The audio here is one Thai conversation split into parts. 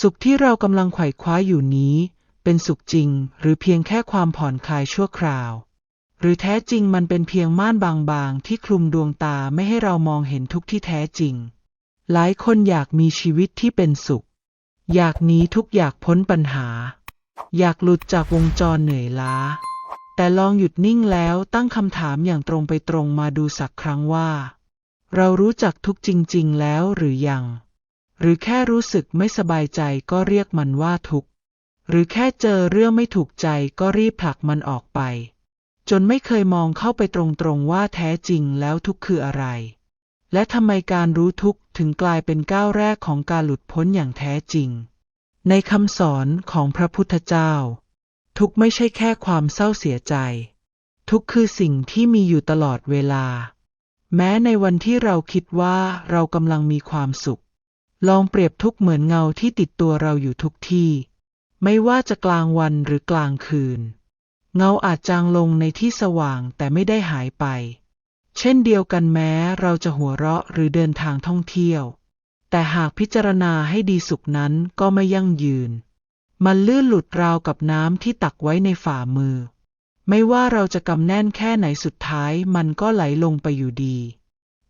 สุขที่เรากำลังไขว่คว้าอยู่นี้ เป็นสุขจริงหรือเพียงแค่ความผ่อนคลายชั่วคราว หรือแท้จริงมันเป็นเพียงม่านบางๆ ที่คลุมดวงตาไม่ให้เรามองเห็นทุกที่แท้จริง หลายคนอยากมีชีวิตที่เป็นสุข อยากหนีทุกอยากพ้นปัญหา อยากหลุดจากวงจรเหนื่อยล้า แต่ลองหยุดนิ่งแล้วตั้งคำถามอย่างตรงไปตรงมาดูสักครั้งว่า เรารู้จักทุกจริง ๆ แล้วหรือยัง หรือแค่รู้สึกไม่สบายใจก็เรียกมันว่าทุกข์ หรือแค่เจอเรื่องไม่ถูกใจก็รีบผลักมันออกไป จนไม่เคยมองเข้าไปตรงๆว่าแท้จริงแล้วทุกข์คืออะไร และทำไมการรู้ทุกข์ถึงกลายเป็นก้าวแรกของการหลุดพ้นอย่างแท้จริง ในคำสอนของพระพุทธเจ้า ทุกข์ไม่ใช่แค่ความเศร้าเสียใจ ทุกข์คือสิ่งที่มีอยู่ตลอดเวลา แม้ในวันที่เราคิดว่าเรากำลังมีความสุข ลองเปรียบทุกเหมือนเงาที่ติดตัวเราอยู่ทุกที่ ไม่ว่าจะกลางวันหรือกลางคืน เงาอาจจางลงในที่สว่างแต่ไม่ได้หายไป เช่นเดียวกันแม้เราจะหัวเราะหรือเดินทางท่องเที่ยว แต่หากพิจารณาให้ดีสุขนั้นก็ไม่ยั่งยืน มันลื่นหลุดราวกับน้ำที่ตักไว้ในฝ่ามือ ไม่ว่าเราจะกำแน่นแค่ไหนสุดท้ายมันก็ไหลลงไปอยู่ดี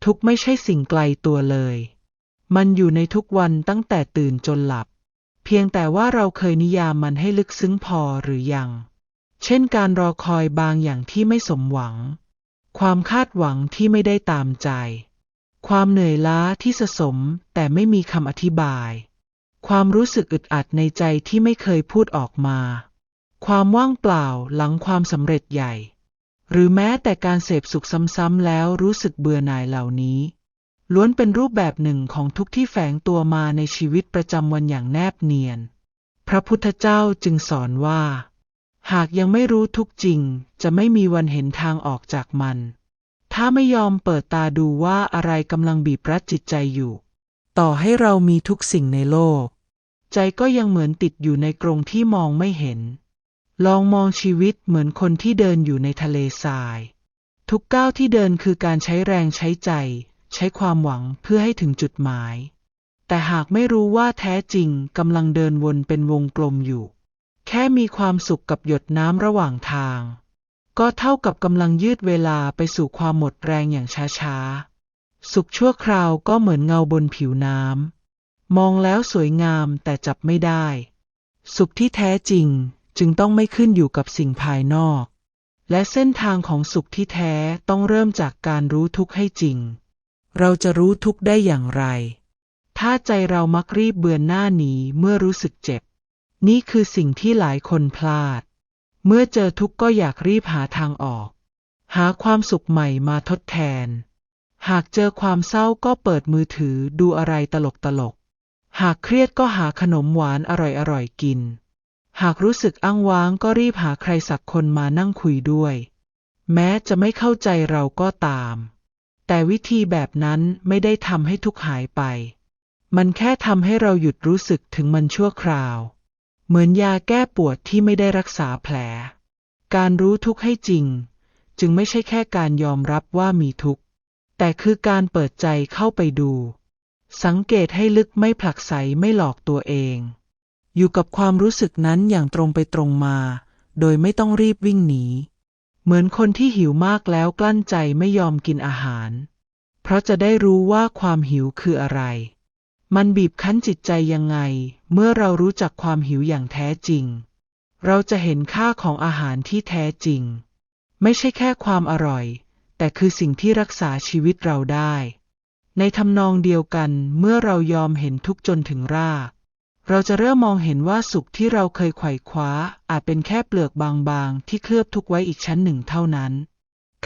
ทุกไม่ใช่สิ่งไกลตัวเลย มันอยู่ในทุกวันตั้งแต่ตื่นจนหลับ เพียงแต่ว่าเราเคยนิยามมันให้ลึกซึ้งพอหรือยัง เช่นการรอคอยบางอย่างที่ไม่สมหวัง ความคาดหวังที่ไม่ได้ตามใจ ความเหนื่อยล้าที่สะสมแต่ไม่มีคำอธิบาย ความรู้สึกอึดอัดในใจที่ไม่เคยพูดออกมา ความว่างเปล่าหลังความสำเร็จใหญ่ หรือแม้แต่การเสพสุขซ้ำๆแล้วรู้สึกเบื่อหน่ายเหล่านี้ ล้วนเป็นรูปแบบหนึ่งของทุกที่แฝงตัวมาในชีวิตประจำวันอย่างแนบเนียน พระพุทธเจ้าจึงสอนว่า หากยังไม่รู้ทุกจริง จะไม่มีวันเห็นทางออกจากมัน ถ้าไม่ยอมเปิดตาดูว่าอะไรกำลังบีบรัดจิตใจอยู่ ต่อให้เรามีทุกสิ่งในโลก ใจก็ยังเหมือนติดอยู่ในกรงที่มองไม่เห็น ลองมองชีวิตเหมือนคนที่เดินอยู่ในทะเลทราย ทุกก้าวที่เดินคือการใช้แรงใช้ใจ ช้ความหวังเพื่อให้ถึงจุดหมาย แต่หากไม่รู้ว่าแท้จริงกำลังเดินวนเป็นวงกลมอยู่ แค่มีความสุขกับหยดน้ำระหว่างทาง ก็เท่ากับกำลังยืดเวลาไปสู่ความหมดแรงอย่างช้าๆ สุขชั่วคราวก็เหมือนเงาบนผิวน้ำมองแล้วสวยงามแต่จับไม่ได้ สุขที่แท้จริงจึงต้องไม่ขึ้นอยู่กับสิ่งภายนอก และเส้นทางของสุขที่แท้ต้องเริ่มจากการรู้ทุกข์ให้จริง เราจะรู้ทุกข์ได้อย่างไร ถ้าใจเรามักรีบเบือนหน้าหนีเมื่อรู้สึกเจ็บ นี่คือสิ่งที่หลายคนพลาด เมื่อเจอทุกข์ก็อยากรีบหาทางออก หาความสุขใหม่มาทดแทน หากเจอความเศร้าก็เปิดมือถือดูอะไรตลกตลก หากเครียดก็หาขนมหวานอร่อยๆกิน หากรู้สึกอ้างว้างก็รีบหาใครสักคนมานั่งคุยด้วย แม้จะไม่เข้าใจเราก็ตาม แต่วิธีแบบนั้นไม่ได้ทำให้ทุกข์หายไป มันแค่ทำให้เราหยุดรู้สึกถึงมันชั่วคราว เหมือนยาแก้ปวดที่ไม่ได้รักษาแผล การรู้ทุกข์ให้จริง จึงไม่ใช่แค่การยอมรับว่ามีทุกข์ แต่คือการเปิดใจเข้าไปดู สังเกตให้ลึกไม่ผลักไสไม่หลอกตัวเอง อยู่กับความรู้สึกนั้นอย่างตรงไปตรงมา โดยไม่ต้องรีบวิ่งหนี เหมือนคนที่หิวมากแล้วกลั้นใจไม่ยอมกินอาหาร เพราะจะได้รู้ว่าความหิวคืออะไร มันบีบคั้นจิตใจยังไง เมื่อเรารู้จักความหิวอย่างแท้จริง เราจะเห็นค่าของอาหารที่แท้จริง ไม่ใช่แค่ความอร่อย แต่คือสิ่งที่รักษาชีวิตเราได้ ในทำนองเดียวกันเมื่อเรายอมเห็นทุกจนถึงราก เราจะเริ่มมองเห็นว่าสุขที่เราเคยไขว่คว้า อาจเป็นแค่เปลือกบางๆ ที่เคลือบทุกไว้อีกชั้นหนึ่งเท่านั้น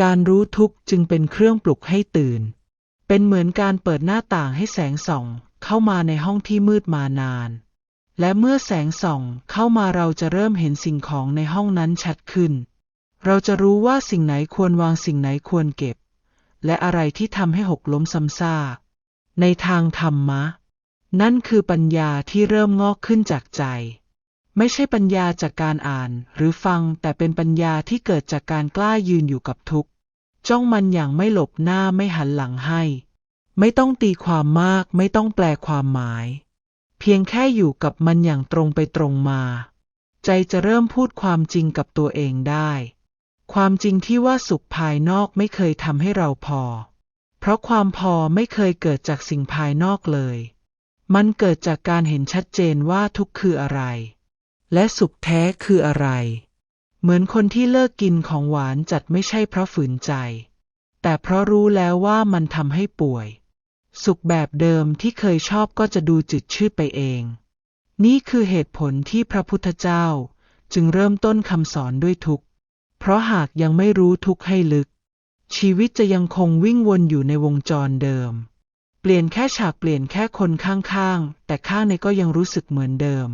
การรู้ทุกจึงเป็นเครื่องปลุกให้ตื่น เป็นเหมือนการเปิดหน้าต่างให้แสงส่อง เข้ามาในห้องที่มืดมานาน และเมื่อแสงส่องเข้ามาเราจะเริ่มเห็นสิ่งของในห้องนั้นชัดขึ้น เราจะรู้ว่าสิ่งไหนควรวางสิ่งไหนควรเก็บ และอะไรที่ทำให้หกล้มซ้ำซากในทางธรรมะ นั่นคือปัญญาที่เริ่มงอกขึ้นจากใจ ไม่ใช่ปัญญาจากการอ่านหรือฟังแต่เป็นปัญญาที่เกิดจากการกล้ายืนอยู่กับทุกข์จ้องมันอย่างไม่หลบหน้าไม่หันหลังให้ ไม่ต้องตีความมากไม่ต้องแปลความหมาย เพียงแค่อยู่กับมันอย่างตรงไปตรงมา ใจจะเริ่มพูดความจริงกับตัวเองได้ ความจริงที่ว่าสุขภายนอกไม่เคยทำให้เราพอ เพราะความพอไม่เคยเกิดจากสิ่งภายนอกเลย มันเกิดจากการเห็นชัดเจนว่าทุกข์คืออะไร และสุขแท้คืออะไร เหมือนคนที่เลิกกินของหวานจัดไม่ใช่เพราะฝืนใจ แต่เพราะรู้แล้วว่ามันทำให้ป่วย สุขแบบเดิมที่เคยชอบก็จะดูจืดชืดไปเอง นี่คือเหตุผลที่พระพุทธเจ้าจึงเริ่มต้นคำสอนด้วยทุกข์ เพราะหากยังไม่รู้ทุกข์ให้ลึก ชีวิตจะยังคงวิ่งวนอยู่ในวงจรเดิม เปลี่ยนแค่ฉากเปลี่ยนแค่คนข้างๆ แต่ข้างในก็ยังรู้สึกเหมือนเดิม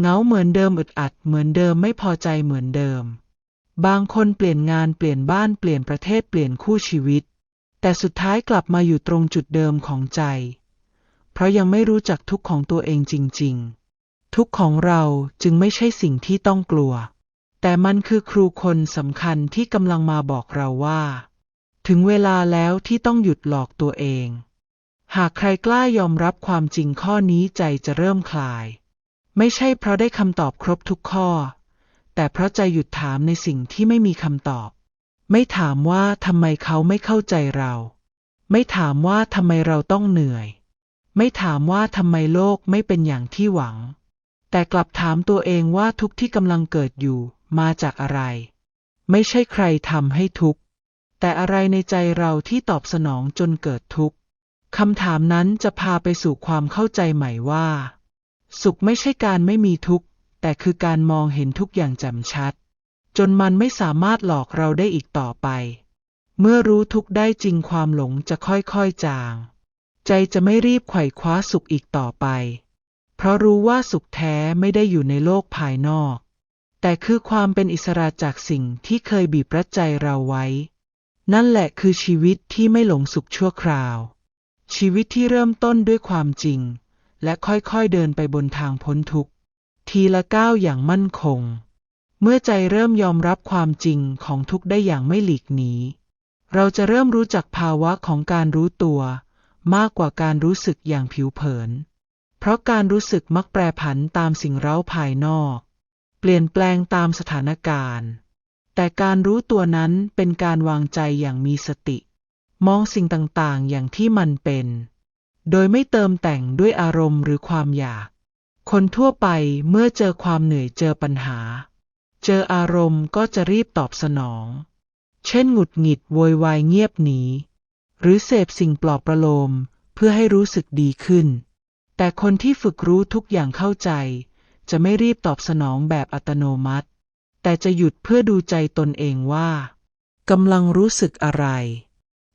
เงาเหมือนเดิมอึดอัดเหมือนเดิมไม่พอใจเหมือนเดิม บางคนเปลี่ยนงานเปลี่ยนบ้านเปลี่ยนประเทศเปลี่ยนคู่ชีวิต แต่สุดท้ายกลับมาอยู่ตรงจุดเดิมของใจ เพราะยังไม่รู้จักทุกข์ของตัวเองจริง ๆ ทุกข์ของเราจึงไม่ใช่สิ่งที่ต้องกลัว แต่มันคือครูคนสำคัญที่กำลังมาบอกเราว่า ถึงเวลาแล้วที่ต้องหยุดหลอกตัวเอง หากใครกล้ายอมรับความจริงข้อนี้ใจจะเริ่มคลาย ไม่ใช่เพราะได้คำตอบครบทุกข้อ แต่เพราะใจหยุดถามในสิ่งที่ไม่มีคำตอบ ไม่ถามว่าทำไมเขาไม่เข้าใจเรา ไม่ถามว่าทำไมเราต้องเหนื่อย ไม่ถามว่าทำไมโลกไม่เป็นอย่างที่หวัง แต่กลับถามตัวเองว่าทุกที่กำลังเกิดอยู่มาจากอะไร ไม่ใช่ใครทำให้ทุกข์แต่อะไรในใจเราที่ตอบสนองจนเกิดทุกข์ คำถามนั้นจะพาไปสู่ความเข้าใจใหม่ว่า สุขไม่ใช่การไม่มีทุกข์ แต่คือการมองเห็นทุกอย่างแจ่มชัด จนมันไม่สามารถหลอกเราได้อีกต่อไป เมื่อรู้ทุกข์ได้จริงความหลงจะค่อยๆจาง ใจจะไม่รีบไขว่คว้าสุขอีกต่อไป เพราะรู้ว่าสุขแท้ไม่ได้อยู่ในโลกภายนอก แต่คือความเป็นอิสระจากสิ่งที่เคยบีบรัดใจเราไว้ นั่นแหละคือชีวิตที่ไม่หลงสุขชั่วคราว ชีวิตที่เริ่มต้นด้วยความจริง และค่อยๆเดินไปบนทางพ้นทุกข์ ทีละก้าวอย่างมั่นคง เมื่อใจเริ่มยอมรับความจริงของทุกได้อย่างไม่หลีกหนี เราจะเริ่มรู้จักภาวะของการรู้ตัว มากกว่าการรู้สึกอย่างผิวเผิน เพราะการรู้สึกมักแปรผันตามสิ่งเร้าภายนอก เปลี่ยนแปลงตามสถานการณ์ แต่การรู้ตัวนั้นเป็นการวางใจอย่างมีสติ มองสิ่งต่างๆ อย่างที่มันเป็น โดยไม่เติมแต่งด้วยอารมณ์หรือความอยาก คนทั่วไปเมื่อเจอความเหนื่อยเจอปัญหา เจออารมณ์ก็จะรีบตอบสนอง เช่นหงุดหงิดโวยวายเงียบหนีหรือเสพสิ่งปลอบประโลมเพื่อให้รู้สึกดีขึ้น แต่คนที่ฝึกรู้ทุกอย่างเข้าใจ จะไม่รีบตอบสนองแบบอัตโนมัติ แต่จะหยุดเพื่อดูใจตนเองว่ากำลังรู้สึกอะไร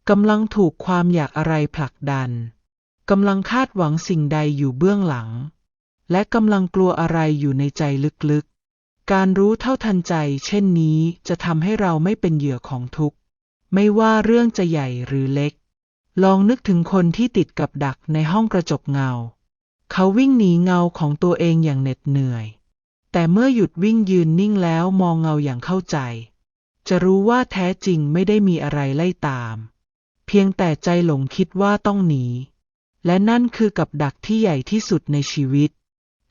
กำลังถูกความอยากอะไรผลักดัน กำลังคาดหวังสิ่งใดอยู่เบื้องหลัง และกำลังกลัวอะไรอยู่ในใจลึกๆ การรู้เท่าทันใจ เช่นนี้จะทำให้เราไม่เป็นเหยื่อของทุกข์ ไม่ว่าเรื่องจะใหญ่หรือเล็ก ลองนึกถึงคนที่ติดกับดักในห้องกระจกเงา เขาวิ่งหนีเงาของตัวเองอย่างเหน็ดเหนื่อย แต่เมื่อหยุดวิ่งยืนนิ่งแล้วมองเงาอย่างเข้าใจ จะรู้ว่าแท้จริงไม่ได้มีอะไรไล่ตาม เพียงแต่ใจหลงคิดว่าต้องหนี และนั่นคือกับดักที่ใหญ่ที่สุดในชีวิต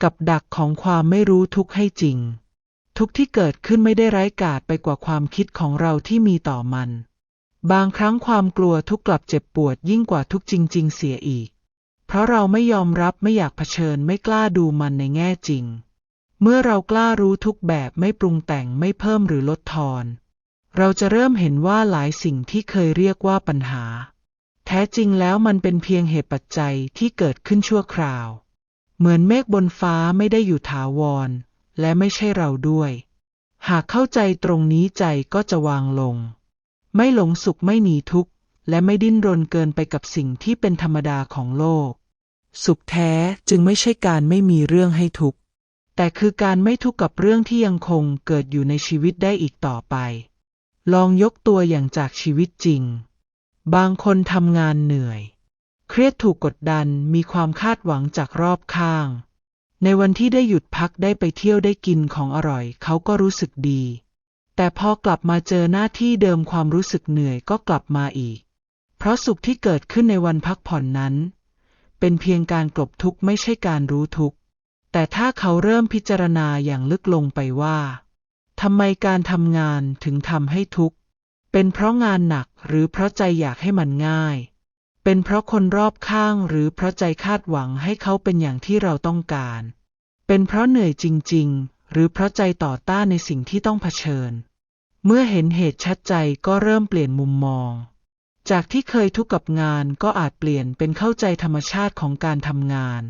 กับดักของความไม่รู้ทุกข์ให้จริง ทุกข์ที่เกิดขึ้นไม่ได้ไร้กาจไปกว่าความคิดของเราที่มีต่อมัน บางครั้งความกลัวทุกข์กลับเจ็บปวดยิ่งกว่าทุกข์จริง ๆ เสียอีก เพราะเราไม่ยอมรับไม่อยากเผชิญไม่กล้าดูมันในแง่จริง เมื่อเรากล้ารู้ทุกแบบไม่ปรุงแต่งไม่เพิ่มหรือลดทอน เราจะเริ่มเห็นว่าหลายสิ่งที่เคยเรียกว่าปัญหา แท้จริงแล้วมันเป็นเพียงเหตุปัจจัยที่เกิดขึ้นชั่วคราว เหมือนเมฆบนฟ้าไม่ได้อยู่ถาวร และไม่ใช่เราด้วย หากเข้าใจตรงนี้ใจก็จะวางลง ไม่หลงสุขไม่หนีทุกข์ และไม่ดิ้นรนเกินไปกับสิ่งที่เป็นธรรมดาของโลก สุขแท้จึงไม่ใช่การไม่มีเรื่องให้ทุกข์แต่คือการไม่ทุกข์กับเรื่องที่ยังคงเกิดอยู่ในชีวิตได้อีกต่อไป ลองยกตัวอย่างจากชีวิตจริง บางคนทำงานเหนื่อย เครียดถูกกดดันมีความคาดหวังจากรอบข้าง ในวันที่ได้หยุดพักได้ไปเที่ยวได้กินของอร่อย เขาก็รู้สึกดี แต่พอกลับมาเจอหน้าที่เดิมความรู้สึกเหนื่อยก็กลับมาอีก เพราะสุขที่เกิดขึ้นในวันพักผ่อนนั้น เป็นเพียงการกลบทุกข์ไม่ใช่การรู้ทุกข์แต่ถ้าเขาเริ่มพิจารณาอย่างลึกลงไปว่า ทำไมการทำงานถึงทำให้ทุกข์ เป็นเพราะงานหนักหรือเพราะใจอยากให้มันง่าย เป็นเพราะคนรอบข้างหรือเพราะใจคาดหวังให้เขาเป็นอย่างที่เราต้องการ เป็นเพราะเหนื่อยจริง ๆ หรือเพราะใจต่อต้านในสิ่งที่ต้องเผชิญ เมื่อเห็นเหตุชัดใจก็เริ่มเปลี่ยนมุมมอง จากที่เคยทุกข์กับงานก็อาจเปลี่ยนเป็นเข้าใจธรรมชาติของการทำงาน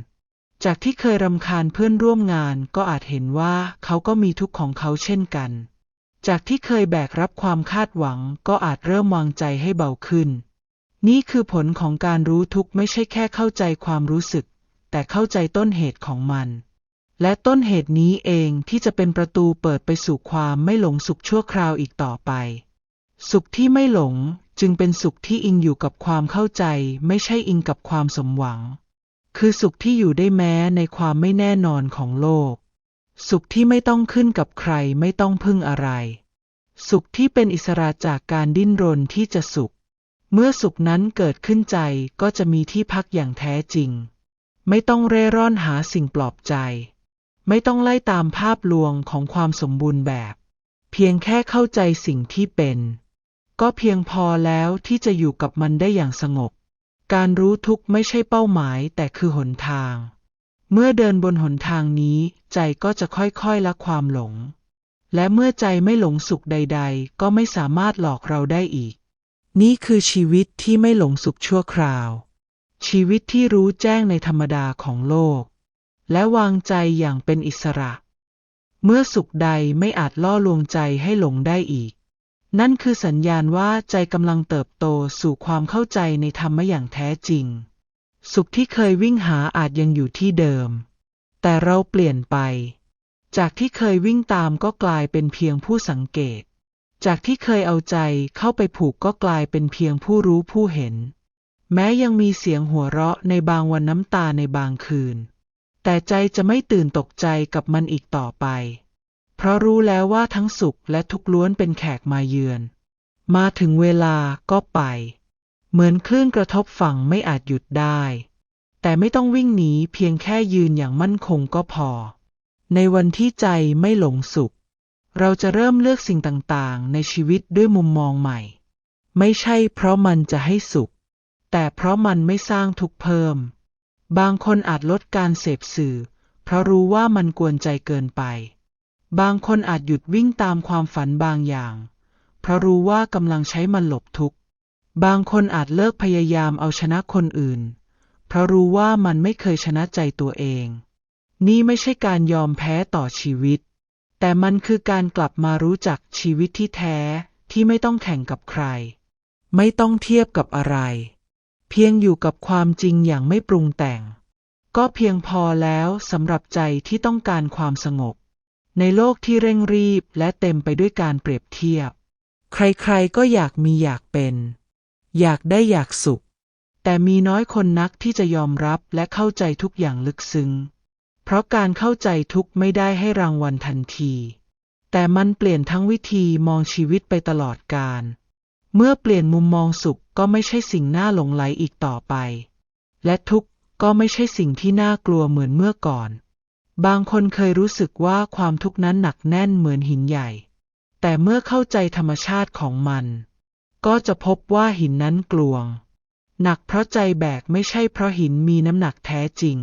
จากที่เคยรำคาญเพื่อนร่วมงานก็อาจเห็นว่าเขาก็มีทุกข์ของเขาเช่นกัน จากที่เคยแบกรับความคาดหวังก็อาจเริ่มวางใจให้เบาขึ้น นี่คือผลของการรู้ทุกข์ไม่ใช่แค่เข้าใจความรู้สึก แต่เข้าใจต้นเหตุของมัน และต้นเหตุนี้เองที่จะเป็นประตูเปิดไปสู่ความไม่หลงสุขชั่วคราวอีกต่อไป สุขที่ไม่หลงจึงเป็นสุขที่อิงอยู่กับความเข้าใจ ไม่ใช่อิงกับความสมหวัง คือสุขที่อยู่ได้แม้ในความไม่แน่นอนของโลก สุขที่ไม่ต้องขึ้นกับใครไม่ต้องพึ่งอะไร สุขที่เป็นอิสระจากการดิ้นรนที่จะสุข เมื่อสุขนั้นเกิดขึ้นใจก็จะมีที่พักอย่างแท้จริง ไม่ต้องเร่ร่อนหาสิ่งปลอบใจ ไม่ต้องไล่ตามภาพลวงของความสมบูรณ์แบบ เพียงแค่เข้าใจสิ่งที่เป็น ก็เพียงพอแล้วที่จะอยู่กับมันได้อย่างสงบ การรู้ทุกข์ไม่ใช่เป้าหมายแต่คือหนทาง เมื่อเดินบนหนทางนี้ใจก็จะค่อยๆละความหลง และเมื่อใจไม่หลงสุขใด ๆ ก็ไม่สามารถหลอกเราได้อีก นี่คือชีวิตที่ไม่หลงสุขชั่วคราว ชีวิตที่รู้แจ้งในธรรมดาของโลก และวางใจอย่างเป็นอิสระ เมื่อสุขใดไม่อาจล่อลวงใจให้หลงได้อีก นั่นคือสัญญาณว่าใจกำลังเติบโตสู่ความเข้าใจในธรรมะอย่างแท้จริง สุขที่เคยวิ่งหาอาจยังอยู่ที่เดิม แต่เราเปลี่ยนไป จากที่เคยวิ่งตามก็กลายเป็นเพียงผู้สังเกต จากที่เคยเอาใจเข้าไปผูกก็กลายเป็นเพียงผู้รู้ผู้เห็น แม้ยังมีเสียงหัวเราะในบางวันน้ำตาในบางคืน แต่ใจจะไม่ตื่นตกใจกับมันอีกต่อไป เพราะรู้แล้วว่าทั้งสุขและทุกข์ล้วนเป็นแขกมาเยือน มาถึงเวลาก็ไป เหมือนคลื่นกระทบฝั่งไม่อาจหยุดได้ แต่ไม่ต้องวิ่งหนีเพียงแค่ยืนอย่างมั่นคงก็พอ ในวันที่ใจไม่หลงสุข เราจะเริ่มเลือกสิ่งต่างๆ ในชีวิตด้วยมุมมองใหม่ ไม่ใช่เพราะมันจะให้สุข แต่เพราะมันไม่สร้างทุกข์เพิ่ม บางคนอาจลดการเสพสื่อ เพราะรู้ว่ามันกวนใจเกินไป บางคนอาจหยุดวิ่งตามความฝันบางอย่าง เพราะรู้ว่ากำลังใช้มันหลบทุกข์ บางคนอาจเลิกพยายามเอาชนะคนอื่น เพราะรู้ว่ามันไม่เคยชนะใจตัวเอง นี่ไม่ใช่การยอมแพ้ต่อชีวิต แต่มันคือการกลับมารู้จักชีวิตที่แท้ที่ไม่ต้องแข่งกับใคร ไม่ต้องเทียบกับอะไร เพียงอยู่กับความจริงอย่างไม่ปรุงแต่ง ก็เพียงพอแล้วสำหรับใจที่ต้องการความสงบ ในโลกที่เร่งรีบและเต็มไปด้วยการเปรียบเทียบ ใครๆก็อยากมีอยากเป็น อยากได้อยากสุข แต่มีน้อยคนนักที่จะยอมรับและเข้าใจทุกอย่างลึกซึ้ง เพราะการเข้าใจทุกไม่ได้ให้รางวัลทันที แต่มันเปลี่ยนทั้งวิธีมองชีวิตไปตลอดกาลเมื่อเปลี่ยนมุมมองสุขก็ไม่ใช่สิ่งน่าหลงไหลอีกต่อไป และทุกข์ก็ไม่ใช่สิ่งที่น่ากลัวเหมือนเมื่อก่อน บางคนเคยรู้สึกว่าความทุกข์นั้นหนักแน่นเหมือนหินใหญ่ แต่เมื่อเข้าใจธรรมชาติของมัน ก็จะพบว่าหินนั้นกลวง หนักเพราะใจแบกไม่ใช่เพราะหินมีน้ำหนักแท้จริง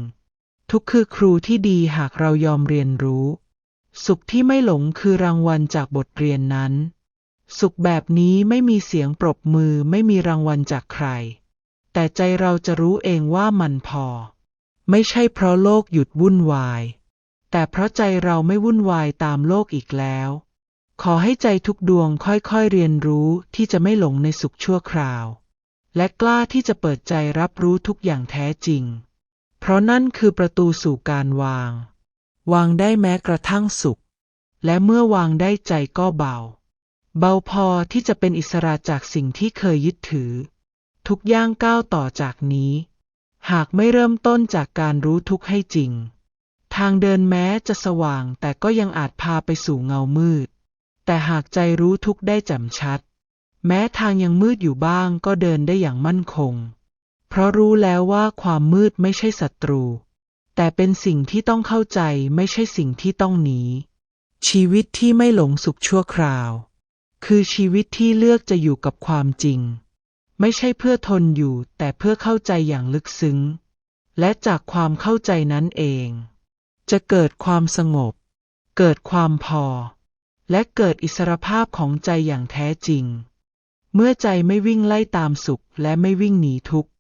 ทุกข์คือครูที่ดีหากเรายอมเรียนรู้ สุขที่ไม่หลงคือรางวัลจากบทเรียนนั้น สุขแบบนี้ไม่มีเสียงปรบมือไม่มีรางวัลจากใคร แต่ใจเราจะรู้เองว่ามันพอ ไม่ใช่เพราะโลกหยุดวุ่นวาย แต่เพราะใจเราไม่วุ่นวายตามโลกอีกแล้ว ขอให้ใจทุกดวงค่อยๆเรียนรู้ที่จะไม่หลงในสุขชั่วคราว และกล้าที่จะเปิดใจรับรู้ทุกอย่างแท้จริง เพราะนั่นคือประตูสู่การวาง วางได้แม้กระทั่งสุข และเมื่อวางได้ใจก็เบา เบาพอที่จะเป็นอิสระจากสิ่งที่เคยยึดถือ ทุกย่างก้าวต่อจากนี้ หากไม่เริ่มต้นจากการรู้ทุกข์ให้จริง ทางเดินแม้จะสว่างแต่ก็ยังอาจพาไปสู่เงามืด แต่หากใจรู้ทุกข์ได้แจ่มชัด แม้ทางยังมืดอยู่บ้างก็เดินได้อย่างมั่นคงเพเพราะรู้แล้วว่าความมืดไม่ใช่ศัตรู แต่เป็นสิ่งที่ต้องเข้าใจไม่ใช่สิ่งที่ต้องหนี ชีวิตที่ไม่หลงสุขชั่วคราว คือชีวิตที่เลือกจะอยู่กับความจริง ไม่ใช่เพื่อทนอยู่แต่เพื่อเข้าใจอย่างลึกซึ้ง และจากความเข้าใจนั้นเอง จะเกิดความสงบ เกิดความพอ และเกิดอิสรภาพของใจอย่างแท้จริง เมื่อใจไม่วิ่งไล่ตามสุขและไม่วิ่งหนีทุกข์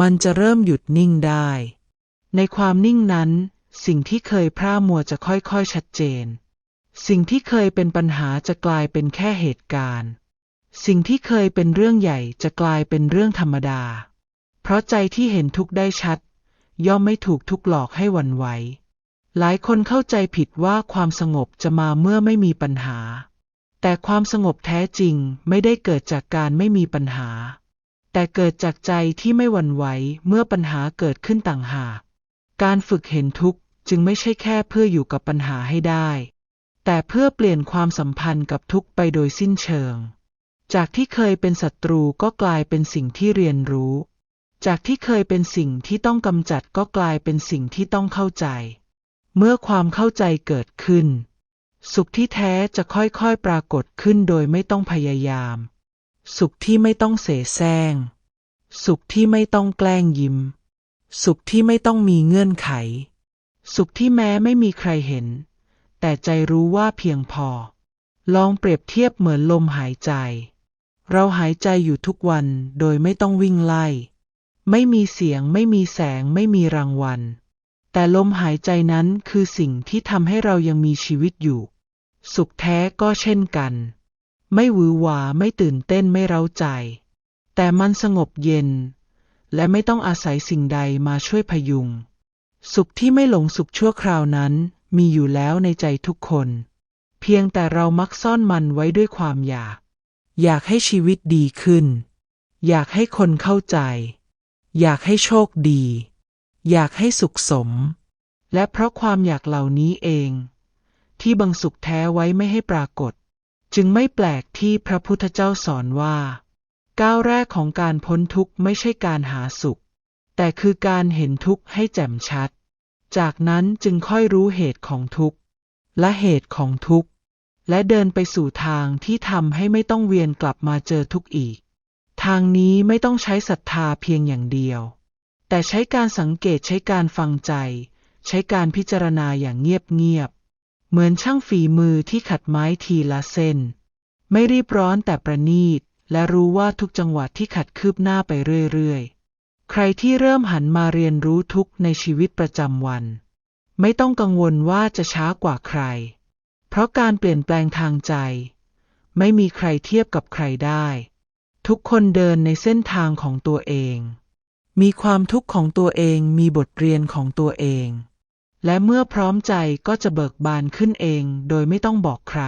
มันจะเริ่มหยุดนิ่งได้ ในความนิ่งนั้น สิ่งที่เคยพร่ามัวจะค่อยๆชัดเจน สิ่งที่เคยเป็นปัญหาจะกลายเป็นแค่เหตุการณ์ สิ่งที่เคยเป็นเรื่องใหญ่จะกลายเป็นเรื่องธรรมดา เพราะใจที่เห็นทุกข์ได้ชัด ย่อมไม่ถูกทุกข์หลอกให้วันไหว หลายคนเข้าใจผิดว่าความสงบจะมาเมื่อไม่มีปัญหา แต่ความสงบแท้จริงไม่ได้เกิดจากการไม่มีปัญหา แต่เกิดจากใจที่ไม่หวั่นไหวเมื่อปัญหาเกิดขึ้นต่างหาก การฝึกเห็นทุกข์จึงไม่ใช่แค่เพื่ออยู่กับปัญหาให้ได้ แต่เพื่อเปลี่ยนความสัมพันธ์กับทุกข์ไปโดยสิ้นเชิง จากที่เคยเป็นศัตรูก็กลายเป็นสิ่งที่เรียนรู้ จากที่เคยเป็นสิ่งที่ต้องกำจัดก็กลายเป็นสิ่งที่ต้องเข้าใจ เมื่อความเข้าใจเกิดขึ้น สุขที่แท้จะค่อยๆปรากฏขึ้นโดยไม่ต้องพยายาม สุขที่ไม่ต้องเสแสร้ง สุขที่ไม่ต้องแกล้งยิ้ม สุขที่ไม่ต้องมีเงื่อนไข สุขที่แม้ไม่มีใครเห็น แต่ใจรู้ว่าเพียงพอ ลองเปรียบเทียบเหมือนลมหายใจ เราหายใจอยู่ทุกวันโดยไม่ต้องวิ่งไล่ ไม่มีเสียงไม่มีแสงไม่มีรางวัล แต่ลมหายใจนั้นคือสิ่งที่ทำให้เรายังมีชีวิตอยู่ สุขแท้ก็เช่นกัน ไม่หวือหวาไม่ตื่นเต้นไม่เร้าใจ แต่มันสงบเย็น และไม่ต้องอาศัยสิ่งใดมาช่วยพยุง สุขที่ไม่หลงสุขชั่วคราวนั้น มีอยู่แล้วในใจทุกคน เพียงแต่เรามักซ่อนมันไว้ด้วยความอยาก อยากให้ชีวิตดีขึ้น อยากให้คนเข้าใจ อยากให้โชคดี อยากให้สุขสม และเพราะความอยากเหล่านี้เอง ที่บังสุขแท้ไว้ไม่ให้ปรากฏ จึงไม่แปลกที่พระพุทธเจ้าสอนว่า ก้าวแรกของการพ้นทุกข์ไม่ใช่การหาสุข แต่คือการเห็นทุกข์ให้แจ่มชัด จากนั้นจึงค่อยรู้เหตุของทุกข์ และเหตุของทุกข์ และเดินไปสู่ทางที่ทำให้ไม่ต้องเวียนกลับมาเจอทุกข์อีก ทางนี้ไม่ต้องใช้ศรัทธาเพียงอย่างเดียว แต่ใช้การสังเกตใช้การฟังใจ ใช้การพิจารณาอย่างเงียบๆ เหมือนช่างฝีมือที่ขัดไม้ทีละเส้น ไม่รีบร้อนแต่ประณีต และรู้ว่าทุกจังหวะที่ขัดคืบหน้าไปเรื่อยๆ ใครที่เริ่มหันมาเรียนรู้ทุกในชีวิตประจำวัน ไม่ต้องกังวลว่าจะช้ากว่าใคร เพราะการเปลี่ยนแปลงทางใจ ไม่มีใครเทียบกับใครได้ ทุกคนเดินในเส้นทางของตัวเอง มีความทุกข์ของตัวเองมีบทเรียนของตัวเอง และเมื่อพร้อมใจก็จะเบิกบานขึ้นเองโดยไม่ต้องบอกใคร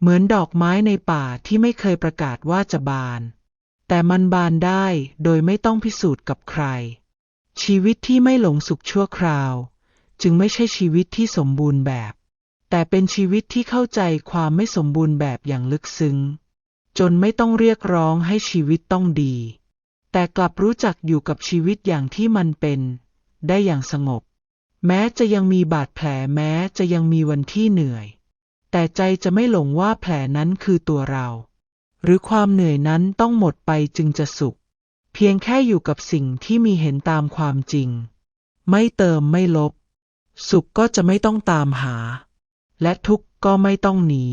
เหมือนดอกไม้ในป่าที่ไม่เคยประกาศว่าจะบาน แต่มันบานได้โดยไม่ต้องพิสูจน์กับใคร ชีวิตที่ไม่หลงสุขชั่วคราว จึงไม่ใช่ชีวิตที่สมบูรณ์แบบ แต่เป็นชีวิตที่เข้าใจความไม่สมบูรณ์แบบอย่างลึกซึ้ง จนไม่ต้องเรียกร้องให้ชีวิตต้องดี แต่กลับรู้จักอยู่กับชีวิตอย่างที่มันเป็น ได้อย่างสงบ แม้จะยังมีบาดแผลแม้จะยังมีวันที่เหนื่อย แต่ใจจะไม่หลงว่าแผลนั้นคือตัวเรา หรือความเหนื่อยนั้นต้องหมดไปจึงจะสุข เพียงแค่อยู่กับสิ่งที่มีเห็นตามความจริง ไม่เติมไม่ลบ สุขก็จะไม่ต้องตามหา และทุกข์ก็ไม่ต้องหนี